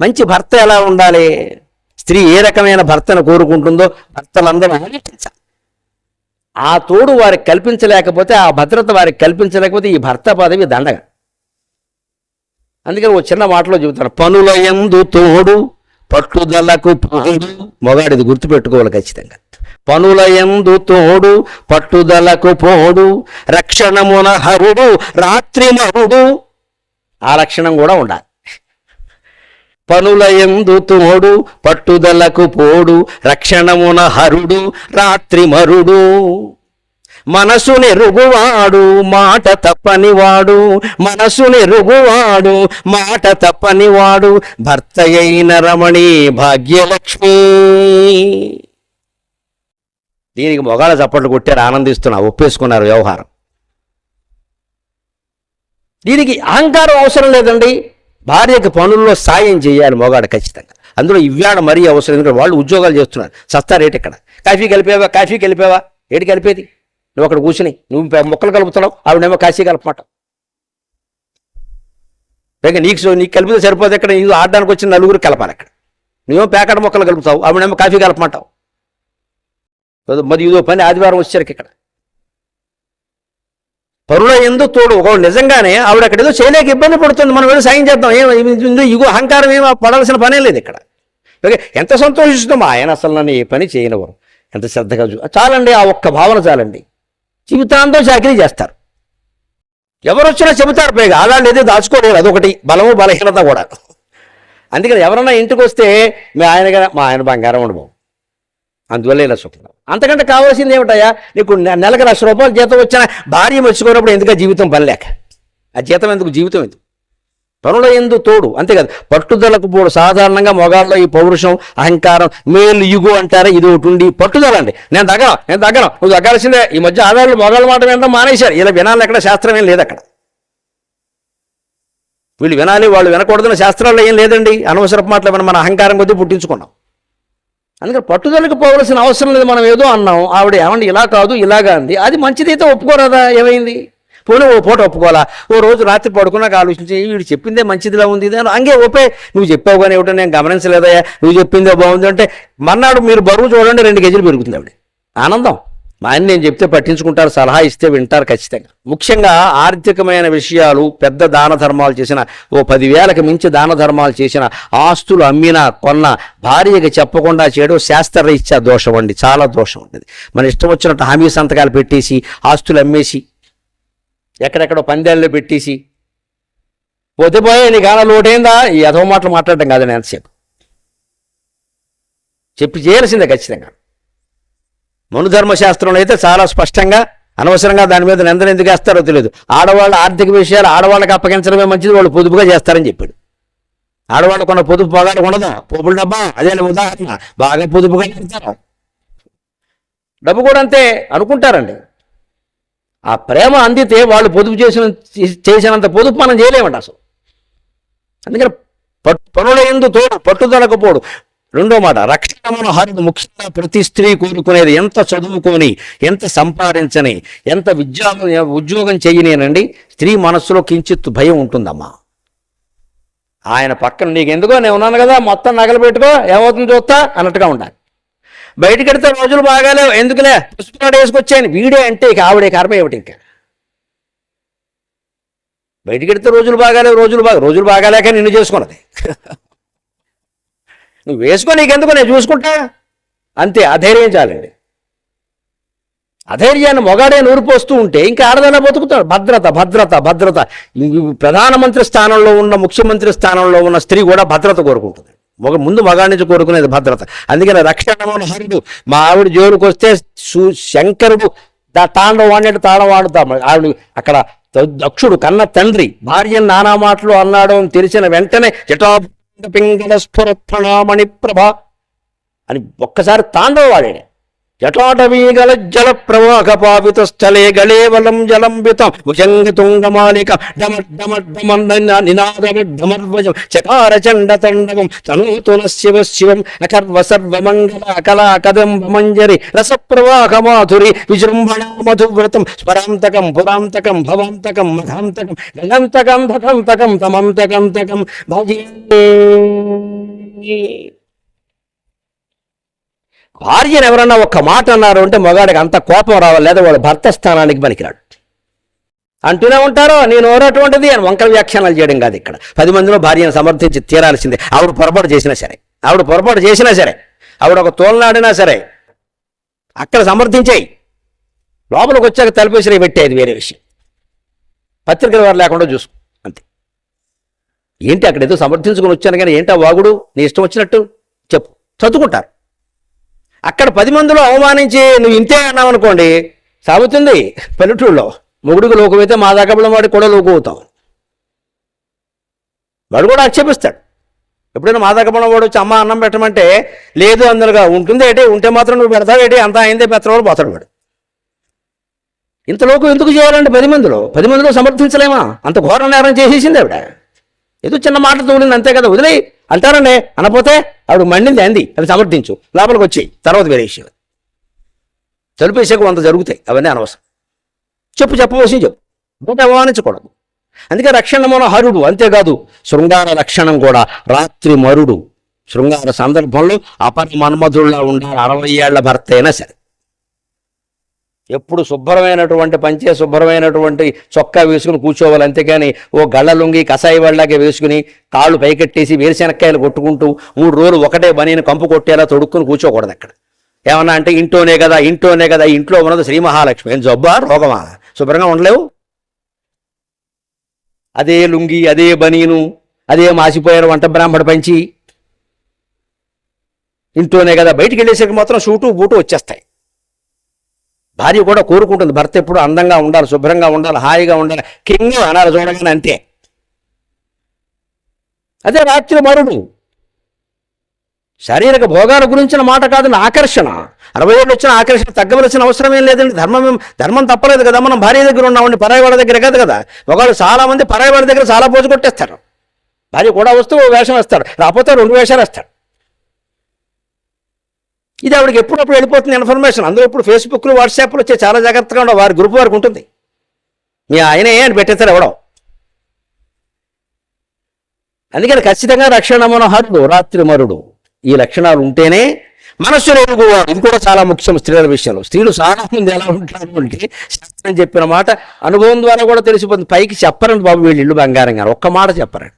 మంచి భర్త ఎలా ఉండాలి? స్త్రీ ఏ రకమైన భర్తను కోరుకుంటుందో భర్తలందరూ ఆలోచించాలి. ఆ తోడు వారికి కల్పించలేకపోతే ఆ భద్రత వారికి కల్పించలేకపోతే ఈ భర్త పదవి దండగ. అందుకని ఓ చిన్న మాటలో చెబుతాను. పనుల ఎందు తోడు పట్టుదలకు పోడు. మొగాడిది గుర్తుపెట్టుకోవాలి ఖచ్చితంగా. పనుల ఎందు తోడు పట్టుదలకు పోడు. రక్షణమున హరుడు రాత్రి మరుడు. ఆ లక్షణం కూడా ఉండాలి. పనుల ఎందు తోడు పట్టుదలకు పోడు రక్షణమున హరుడు రాత్రి మరుడు. మనసునెరుగువాడు మాట తప్పనివాడు. మనసునెరుగువాడు మాట తప్పనివాడు. భర్త అయిన రమణి భాగ్యలక్ష్మి. దీనికి మొగాళ్ళ చప్పట్లు కొట్టారు ఆనందిస్తున్నా ఒప్పేసుకున్నారు వ్యవహారం. దీనికి అహంకారం అవసరం లేదండి. భార్యకి పనుల్లో సాయం చేయాలి మొగాడు ఖచ్చితంగా. అందులో ఇవ్వాడ మరీ అవసరం ఎందుకంటే వాళ్ళు ఉద్యోగాలు చేస్తున్నారు. సస్తా రేట్ ఇక్కడ కాఫీ కలిపేవా? కాఫీ కలిపేవా? ఏటి కలిపేది? నువ్వు అక్కడ కూర్చుని నువ్వు మొక్కలు కలుపుతున్నావు ఆవిడేమో కాశీ కలపమాట. పైగా నీకు సో- నీకు కలిపితే సరిపోతే ఇక్కడ ఇది ఆడడానికి వచ్చిన నలుగురు కలపాలి అక్కడ. నువ్వేమో ప్యాకెట్ మొక్కలు కలుపుతావు ఆవిడేమో కాఫీ కలపమంటావు. మరి ఇదో పని ఆదివారం వచ్చేసరికి ఇక్కడ. పరుల ఎందు తోడు. ఒక నిజంగానే ఆవిడ అక్కడ ఏదో చేయలేక ఇబ్బంది పడుతుంది. మనం వెళ్ళి సాయం చేద్దాం. ఏం ఇగో అహంకారం ఏమో పడాల్సిన పనే లేదు ఇక్కడ. ఓకే ఎంత సంతోషిస్తాం మా ఆయన అసలు నన్ను ఏ పని చేయనివ్వరు. ఎంత శ్రద్ధగా చూ చాలండి ఆ ఒక్క భావన చాలండి. జీవితాంతం చాకరీ చేస్తారు. ఎవరు వచ్చినా చెబుతారు పైగా. అలాంటి ఏదో దాచుకోలేదు అదొకటి. బలము బలహీనత కూడా. అందుకని ఎవరన్నా ఇంటికి వస్తే మీ ఆయన మా ఆయన బంగారం ఉండవు అందువల్ల ఇలా సుఖం. అంతకంటే కావాల్సింది ఏమిటయ్యా? నీకు నె- నెలకు లక్ష రూపాయలు జీతం వచ్చిన భార్య మెచ్చుకున్నప్పుడు ఎందుకు జీవితం పనిలేక? ఆ జీతం ఎందుకు? జీవితం ఎందుకు? పనుల ఎందు తోడు అంతేకాదు పట్టుదలకు పోడు. సాధారణంగా మొగాళ్ళలో ఈ పౌరుషం అహంకారం మేలు ఇగు అంటారా ఇది ఒకటి ఉండి పట్టుదల అండి. నేను తగ్గను నేను తగ్గను. నువ్వు తగ్గాల్సిందే. ఈ మధ్య ఆధారాలు మొగాళ్ళ మాట వినడం మానేశారు. ఇలా వినాలి అక్కడ శాస్త్రం ఏం లేదు అక్కడ వీళ్ళు వినాలి వాళ్ళు వినకూడదని శాస్త్రాల్లో ఏం లేదండి. అనవసరపు మాటలు మనం మన అహంకారం కొద్దీ పుట్టించుకున్నాం. అందుకని పట్టుదలకు పోవలసిన అవసరం లేదు మనం ఏదో అన్నాం. ఆవిడ ఏమండి ఇలా కాదు ఇలాగా అంది. అది మంచిదైతే ఒప్పుకోరాదా? ఏమైంది? పోనీ ఓ పూట ఒప్పుకోవాలా? ఓ రోజు రాత్రి పడుకున్నాక ఆలోచించి వీడు చెప్పిందే మంచిదిలా ఉంది అని. అంగే ఓపే నువ్వు చెప్పావు కానీ ఏమిటో నేను గమనించలేదయ్యా. నువ్వు చెప్పిందే బాగుంది అంటే మర్నాడు మీరు బరువు చూడండి రెండు కేజీలు పెరుగుతుంది ఆవిడ. ఆనందం. మా ఆయన నేను చెప్తే పట్టించుకుంటారు సలహా ఇస్తే వింటారు ఖచ్చితంగా. ముఖ్యంగా ఆర్థికమైన విషయాలు పెద్ద దాన ధర్మాలు చేసిన ఓ పదివేలకు మించి దాన ధర్మాలు చేసిన ఆస్తులు అమ్మినా కొన్న భార్యకి చెప్పకుండా చేయడం శాస్త్రరీత్యా దోషం అండి చాలా దోషం ఉండేది మన ఇష్టం వచ్చినట్టు హామీ సంతకాలు పెట్టేసి ఆస్తులు అమ్మేసి ఎక్కడెక్కడో పందేళ్ళు పెట్టేసి పొద్దుపోయే పోయే నీకు లోటైందా? ఈ అధవ మాటలు మాట్లాడటం కాదు నేను ఎంతసేపు. చెప్పి చేయాల్సిందే ఖచ్చితంగా. మనుధర్మశాస్త్రంలో అయితే చాలా స్పష్టంగా అనవసరంగా దాని మీద నిందన ఎందుకు వేస్తారో తెలియదు. ఆడవాళ్ళ ఆర్థిక విషయాలు ఆడవాళ్ళకి అప్పగించడమే మంచిది వాళ్ళు పొదుపుగా చేస్తారని చెప్పాడు. ఆడవాళ్ళకు ఉన్న పొదుపు పొగాడు ఉండదు? పోపుల డబ్బా అదే ఉదాహరణ. బాగా పొదుపుగా చేస్తారు. డబ్బు కూడా అంతే అనుకుంటారండి. ఆ ప్రేమ అందితే వాళ్ళు పొదుపు చేసిన చేసినంత పొదుపు మనం చేయలేమండి అసలు. అందుకని పట్టు పనుల ఎందు తోడు పట్టుదలకపోడు రెండో మాట రక్షణ హరుడు ముఖ్యంగా ప్రతి స్త్రీ కోరుకునేది ఎంత చదువుకొని ఎంత సంపాదించని ఎంత విద్యా ఉద్యోగం చేయనేనండి స్త్రీ మనస్సులో కించిత్ భయం ఉంటుందమ్మా. ఆయన పక్కన నీకు ఎందుకో నేను ఉన్నాను కదా మొత్తం నగలు పెట్టుకో ఏమవుతుంది చూస్తా అన్నట్టుగా ఉండాలి. బయటికి వెడితే రోజులు బాగాలేవు ఎందుకులే? పుష్పనాడు వేసుకొచ్చాను వీడే అంటే ఇక ఆవిడే కర్మ ఏమిటి ఇంకా? బయటికి వెడితే రోజులు బాగాలేవు రోజులు బాగా రోజులు బాగాలేక నిన్ను చేసుకున్నది. నువ్వు వేసుకో నీకెందుకు నేను చూసుకుంటా. అంతే అధైర్యం చాలండి. అధైర్యాన్ని మొగాడే నూరిపోస్తూ ఉంటే ఇంకా ఆడదైనా బతుకుతాడు. భద్రత భద్రత భద్రత. ప్రధానమంత్రి స్థానంలో ఉన్న ముఖ్యమంత్రి స్థానంలో ఉన్న స్త్రీ కూడా భద్రత కోరుకుంటుంది. మొగ ముందు మగాడి నుంచి కోరుకునేది భద్రత. అందుకని రక్షణ హరుడు. మా ఆవిడ జోలికి వస్తే సు- శంకరుడు దా తాండవ వాడినట్టు తాళం వాడుతాం. ఆవిడ అక్కడ దక్షుడు కన్న తండ్రి. భార్య నానా మాటలు అన్నాడు అని తెలిసిన వెంటనే జటా పింగళ స్ఫురత్ఫణామణి ప్రభ అని ఒక్కసారి తాండవ వాడాడు. జటాటవీగల జల ప్రవాహ పావిత స్థలే గళేవలం జలంబితం. భుజంగ తుంగమాలిక డమ డమ చకార చండ తండవం తనూతున శివ శివం అకర్వ సర్వమంగళ అకలా కదంబ మంజరి రస ప్రవాహ మాధురి విజృంభణ మధువ్రతం స్వరాంతకం పురాంతకం భవాంతకం మధాంతకం గగంతకం ధకంతకం తమంతకం తకం భజే భార్యను ఎవరన్నా ఒక్క మాట అన్నారు అంటే మగాడికి అంత కోపం రావాలి లేదా వాడు భర్త స్థానానికి పనికిరాడు. అంటూనే ఉంటారో నేను ఓరటువంటిది అని వంకర వ్యాఖ్యానాలు చేయడం కాదు ఇక్కడ. పది మందిలో భార్యను సమర్థించి తీరాల్సిందే. ఆవిడ పొరపాటు చేసినా సరే. ఆవిడ పొరపాటు చేసినా సరే. ఆవిడ ఒక తోలనాడినా సరే. అక్కడ సమర్థించేయి. లోపలికి వచ్చాక తలపేసి పెట్టేది వేరే విషయం. పత్రికల వారు లేకుండా చూసుకో. అంతే. ఏంటి అక్కడ ఏదో సమర్థించుకొని వచ్చాను కానీ ఏంటా వాగుడు? నీ ఇష్టం వచ్చినట్టు చెప్పు. చదువుకుంటారు. అక్కడ పది మందిలో అవమానించి నువ్వు ఇంతే అన్నావు అనుకోండి సాగుతుంది పల్లెటూళ్ళలో మొగుడికి లోకమైతే మా దాకబలం వాడికి కూడా లోకు అవుతాం. వాడు కూడా ఆక్షేపిస్తాడు. ఎప్పుడైనా మా దగ్గర వాడు వచ్చి అమ్మ అన్నం పెట్టమంటే లేదు అందరుగా ఉంటుంది ఏంటి? ఉంటే మాత్రం నువ్వు పెడతావేటి అంతా అయిందే పెత్తవాడు పోతాడు వాడు. ఇంత లోకం ఎందుకు చేయాలంటే పది మందిలో? పది మందిలో సమర్థించలేమా? అంత ఘోర నేరం చేసేసింది ఆవిడ. ఏదో చిన్న మాట తోడింది అంతే కదా వదిలేయి. అంటారండి అనపోతే ఆవిడ మండింది అంది. అది సమర్థించు. లోపలికి వచ్చి తర్వాత వేరే విషయం తలుపేసాక వంద జరుగుతాయి. అవన్నీ అనవసరం. చెప్పు చెప్పవలసి చెప్పు. బయట అవమానించకూడదు. అందుకే రక్షణ మన హరుడు. అంతేకాదు శృంగార లక్షణం కూడా రాత్రి మరుడు. శృంగార సందర్భంలో అపర మన్మధుల్లా ఉండాలి. అరవై ఏళ్ళ భర్త అయినా సరే. ఎప్పుడు శుభ్రమైనటువంటి పంచే శుభ్రమైనటువంటి చొక్కా వేసుకుని కూర్చోవాలి అంతేకాని ఓ గళ్ళ లొంగి కషాయి వాళ్ళలాగే వేసుకుని కాళ్ళు పైకెట్టేసి వేరుశెనక్కాయలు కొట్టుకుంటూ మూడు రోజులు ఒకటే బనీని కంపు కొట్టేలా తొడుక్కుని కూర్చోకూడదు అక్కడ. ఏమన్నా అంటే ఇంట్లోనే కదా ఇంట్లోనే కదా ఇంట్లో ఉన్నది శ్రీ మహాలక్ష్మి. ఏం జబ్బా రోగమా? శుభ్రంగా ఉండలేవు. అదే లుంగి అదే బనీను అదే మాసిపోయారు వంట బ్రాహ్మడు పంచి. ఇంట్లోనే కదా బయటికి వెళ్ళేసరికి మాత్రం షూటు బూటు వచ్చేస్తాయి. భార్య కూడా కోరుకుంటుంది భర్త ఎప్పుడు అందంగా ఉండాలి శుభ్రంగా ఉండాలి హాయిగా ఉండాలి. కింగ్ అనాలి చూడగానే అంతే. అదే రాత్రి మరుడు. శారీరక భోగాల గురించిన మాట కాదు ఆకర్షణ. అరవై ఏళ్ళు వచ్చిన ఆకర్షణ తగ్గవలసిన అవసరం ఏం లేదండి ధర్మం ధర్మం తప్పలేదు కదా మనం భార్య దగ్గర ఉన్నామండి పరాయవాడ దగ్గర కాదు కదా. ఒకళ్ళు చాలా మంది దగ్గర చాలా పోజు కొట్టేస్తారు. భార్య కూడా వస్తూ ఓ వేషం వేస్తాడు రాకపోతే రెండు వేషాలు వేస్తాడు ఇది ఆవిడకి ఎప్పుడప్పుడు వెళ్ళిపోతుంది ఇన్ఫర్మేషన్. అందులో ఇప్పుడు ఫేస్బుక్లు వాట్సాప్లు వచ్చే చాలా జాగ్రత్తగా ఉండవు. వారి గ్రూప్ వారికి ఉంటుంది. మీ ఆయనే అని పెట్టేస్తారు ఎవడం. అందుకని ఖచ్చితంగా రక్షణ మనోహరుడు రాత్రి మరుడు. ఈ లక్షణాలు ఉంటేనే మనస్సు ఎరుగువాడు ఇది కూడా చాలా ముఖ్యం స్త్రీల విషయంలో. స్త్రీలు చాలా మంది ఎలా ఉంటారు అంటే శాస్త్రం చెప్పిన మాట అనుభవం ద్వారా కూడా తెలిసిపోతుంది. పైకి చెప్పరండి బాబు వీళ్ళు ఇల్లు బంగారం గారు. ఒక్క మాట చెప్పరండి.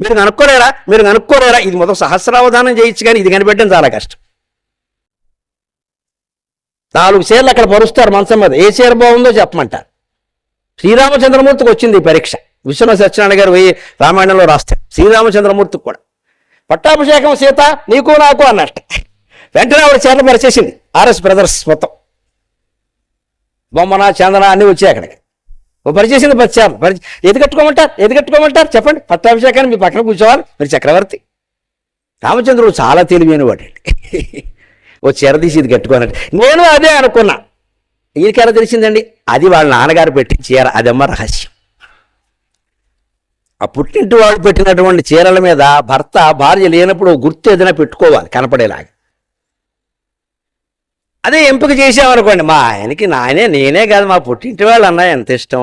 మీరు కనుక్కోలేరా? మీరు కనుక్కోలేరా? ఇది మొత్తం సహస్రావధానం చేయొచ్చు కానీ ఇది కనిపెట్టడం చాలా కష్టం. నాలుగు చీరలు అక్కడ పరుస్తారు మనసం మీద. ఏ చీర బాగుందో చెప్పమంటారు. శ్రీరామచంద్రమూర్తికి వచ్చింది ఈ పరీక్ష. విశ్వనాథ సత్యనారాయణ గారు పోయి రామాయణంలో రాస్తారు శ్రీరామచంద్రమూర్తికి కూడా. పట్టాభిషేకం సీత నీకు నాకు అన్నట్ట. వెంటనే ఆవిడ చీరలు పరిచేసింది. ఆర్ఎస్ బ్రదర్స్ మొత్తం. బొమ్మన చందన అన్నీ వచ్చాయి అక్కడికి. ఓ పరిచేసింది పది చీరలు. పరి ఏది కట్టుకోమంటారు? ఏది కట్టుకోమంటారు? చెప్పండి. పట్టాభిషేకాన్ని మీ పక్కన కూర్చోవాలి. మీరు చక్రవర్తి. రామచంద్రుడు చాలా తెలివైన వాడండి ఓ చీర తీసి ఇది కట్టుకోనట్టు నేను అదే అనుకున్నా. ఈయనకి ఎలా తెలిసిందండి? అది వాళ్ళ నాన్నగారు పెట్టిన చీర అదమ్మ రహస్యం. ఆ పుట్టింటి వాడు పెట్టినటువంటి చీరల మీద భర్త భార్య లేనప్పుడు గుర్తు ఏదైనా పెట్టుకోవాలి కనపడేలాగా. అదే ఎంపిక చేసామనుకోండి మా ఆయనకి నాయనే నేనే కాదు మా పుట్టింటి వాళ్ళు అన్న ఎంత ఇష్టం?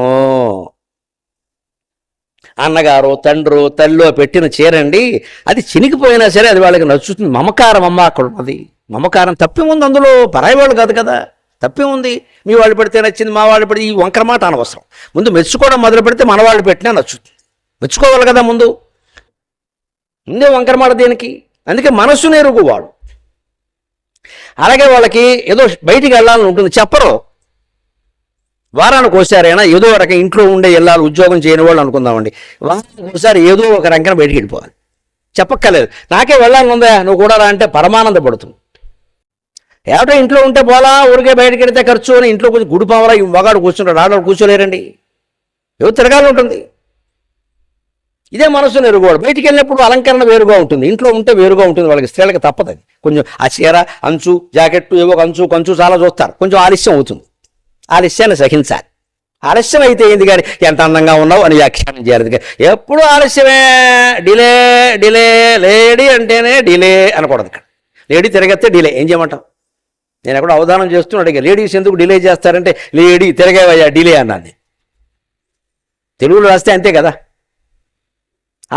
అన్నగారు తండ్రు తల్లిలో పెట్టిన చీరండి. అది చినిగిపోయినా సరే అది వాళ్ళకి నచ్చుతుంది. మమకారం అమ్మ అక్కడ ఉన్నది. మమకారం తప్పేముంది అందులో. పరాయి వాళ్ళు కాదు కదా. తప్పేముంది మీ వాళ్ళు పెడితే నచ్చింది మా వాళ్ళు పెడితే ఈ వంకర మాట అనవసరం. ముందు మెచ్చుకోవడం మొదలు పెడితే మన వాళ్ళు పెట్టినా నచ్చుతుంది. మెచ్చుకోవాలి కదా ముందు. ముందే వంకర మాట దేనికి? అందుకే మనస్సు నేరుగు వాడు. అలాగే వాళ్ళకి ఏదో బయటికి వెళ్ళాలని ఉంటుంది. చెప్పరు. వారానికి ఒకసారైనా ఏదో ఒక రకం ఇంట్లో ఉండే వెళ్ళాలి ఉద్యోగం చేయని వాళ్ళు అనుకుందామండి. వారానికి ఒకసారి ఏదో ఒక రంకన బయటికి వెళ్ళిపోవాలి. చెప్పక్కర్లేదు. నాకే వెళ్ళాలని ఉందా? నువ్వు కూడా రా అంటే పరమానంద పడుతుంది ఏమిటో ఇంట్లో ఉంటే పోలా ఊరికే బయటకు వెళితే ఖర్చు అని ఇంట్లో కొంచెం గుడి పావలా మగాడు కూర్చుంటాడు. ఆడవాడు కూర్చోలేరండి. ఏదో తిరగాలి ఉంటుంది. ఇదే మనసు ఎరుగువాడు బయటికి వెళ్ళినప్పుడు అలంకరణ వేరుగా ఉంటుంది. ఇంట్లో ఉంటే వేరుగా ఉంటుంది. వాళ్ళకి స్త్రీలకు తప్పదు అది. కొంచెం ఆ చీర అంచు జాకెట్టు ఏవో ఒక అంచు కంచు చాలా చూస్తారు. కొంచెం ఆలస్యం అవుతుంది. ఆలస్యాన్ని సహించాలి. ఆలస్యం అయితే ఏంది కానీ ఎంత అందంగా ఉన్నావు అని వ్యాఖ్యానం చేయాలి. ఎప్పుడు ఆలస్యమే? డిలే డిలే లేడీ అంటేనే డిలే అనకూడదు ఇక్కడ. లేడీ తిరగస్తే డిలే. ఏం చేయమంటాం నేను ఎక్కడ అవధానం చేస్తున్నాడు ఇక లేడీస్ ఎందుకు డిలే చేస్తారంటే లేడీ తిరగేవయ్యా డిలే అన్నది తెలుగులో రాస్తే అంతే కదా.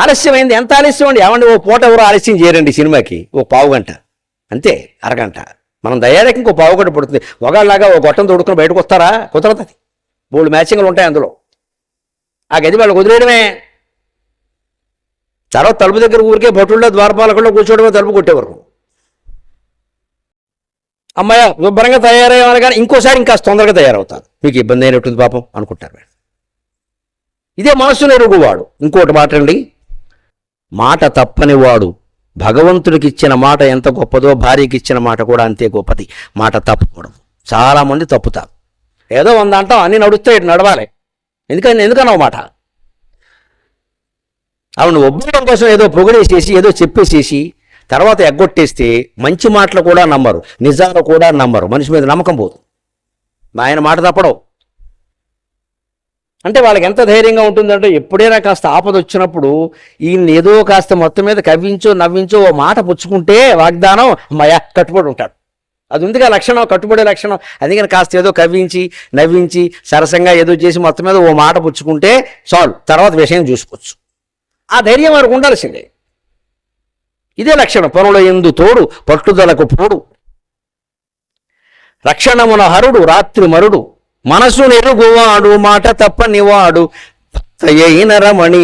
ఆలస్యమైంది ఎంత ఆలస్యం అండి? ఏమండి ఓ పూట ఎవరు ఆలస్యం చేయరండి సినిమాకి ఓ పావు గంట అంతే అరగంట. మనం దయానికి ఇంకో పావు పడుతుంది. ఒకళ్ళలాగా ఓ గొట్టం తోడుకుని బయటకు వస్తారా? కుదరదు అది. మూడు మ్యాచింగ్లు ఉంటాయి అందులో. ఆ గది వాళ్ళు కుదిరేయడమే తర్వాత తలుపు దగ్గర ఊరికే భటుల్లో ద్వారపాలకుల్లో కూర్చోవడమే తలుపు కొట్టేవరకు అమ్మాయ శుభ్రంగా తయారయ్యేవారు కానీ ఇంకోసారి ఇంకా తొందరగా తయారవుతారు. మీకు ఇబ్బంది అయినట్టుంది పాపం అనుకుంటారు వీళ్ళు. ఇదే మనస్సును ఎరుగువాడు. ఇంకోటి మాట అండి మాట తప్పని వాడు భగవంతుడికి ఇచ్చిన మాట ఎంత గొప్పదో భార్యకి ఇచ్చిన మాట కూడా అంతే గొప్పది. మాట తప్పకూడదు చాలామంది తప్పుతారు. ఏదో వంద అంటాం అన్ని నడుస్తే ఇటు నడవాలి. ఎందుకని ఎందుకన్నావు మాట? అవును ఒబ్బడం కోసం ఏదో పొగిడేసేసి ఏదో చెప్పేసేసి తర్వాత ఎగ్గొట్టేస్తే మంచి మాటలు కూడా నమ్మరు నిజాలు కూడా నమ్మరు. మనిషి మీద నమ్మకం పోదు. ఆయన మాట తప్పడం. అంటే వాళ్ళకి ఎంత ధైర్యంగా ఉంటుందంటే ఎప్పుడైనా కాస్త ఆపద వచ్చినప్పుడు ఈయన ఏదో కాస్త మొత్తం మీద కవ్వించో నవ్వించో ఓ మాట పుచ్చుకుంటే వాగ్దానం మయా కట్టుబడి ఉంటాడు. అది ఉందిగా లక్షణం కట్టుబడే లక్షణం. అందుకని కాస్త ఏదో కవ్వించి నవ్వించి సరసంగా ఏదో చేసి మొత్తం మీద ఓ మాట పుచ్చుకుంటే చాలు. తర్వాత విషయం చూసుకోవచ్చు. ఆ ధైర్యం వారికి ఉండాల్సిందే. ఇదే లక్షణం. పనుల ఎందు తోడు పట్టుదలకు పోడు. రక్షణమున హరుడు రాత్రి మరుడు. మనసు నెరుగువాడు మాట తప్పనివాడు అయిన రమణి.